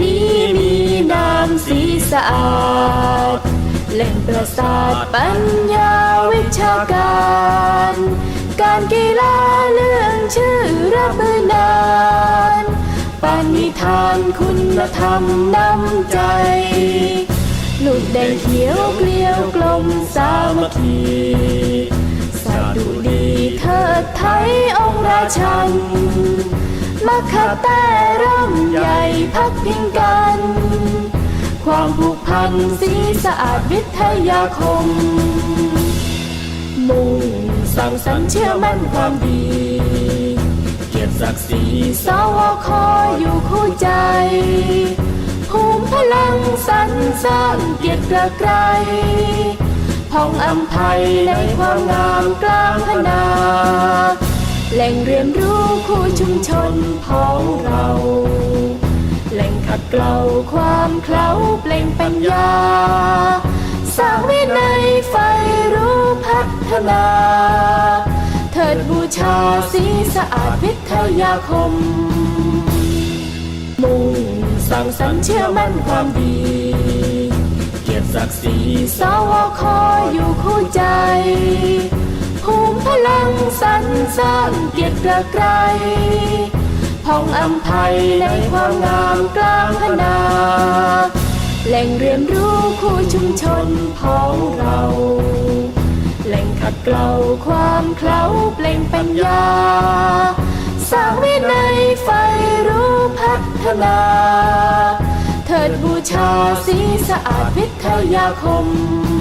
นี้มีน้ำสีสะอาดเล่นประสาทปัญญาวิชาการ การกีฬาเรื่องชื่อรับนานปานิธานคุณธรรมน้ำใจ ลูกแดงเขียวเกลียวกลมสามัคคีสาดุดีเทิดไทยองค์ราชัน มาคาแต่ร่มใหญ่พักพิงกัน ความผูกพันสีสะอาดวิทยาคม มุ่งสร้างสรรค์เชื่อมั่นความดี เกียรติศักดิ์ศรีสวคอยู่คู่ใจภูมิพลังสรรสร้างเกียรติกระไกรพองอำไพยในความงามกลางพนา แหล่งเรียนรู้คู่ชุมชนของเรา แหล่งขัดเกลาความเคล้าเปล่งปัญญา สร้างวินัยไฟรู้พัฒนา เถิดบูชาสีสะอาดวิทยาคม มุ่งสร้างสรรค์เชื่อมั่นความดี เกียรติศักดิ์ศรีสวคอยู่คู่ใจ สรรสร้างเกียรติกระไกรพองอำไพยในความงามกลางพนา แหล่งเรียนรู้คู่ชุมชนของเรา แหล่งขัดเกลาความเคล้าเปล่งปัญญา สร้างวินัยไฟรู้พัฒนา เถิดบูชาสีสะอาดวิทยาคมม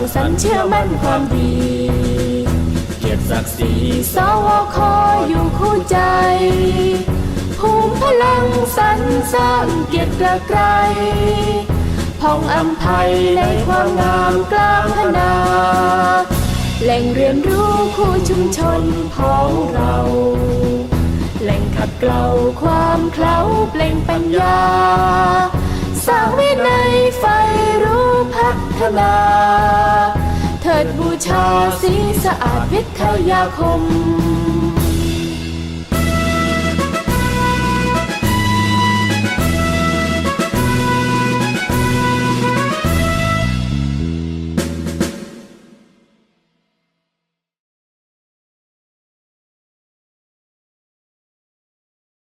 างสรรค์เชื่อมั่นความดี เกียรติศักดิ์ศรีสวคอยู่คู่ใจ ภูมิพลังสรรสร้างเกียรติกระไกรพองอำไพยในความงามกลางพนา แหล่งเรียนรู้คู่ชุมชนของเรา แหล่งขัดเกลาความเคล้าเปล่งปัญญาสร้างวินัยไฟรู้พั ฒนา เถิดบูชาสีสะอาดวิทยาคม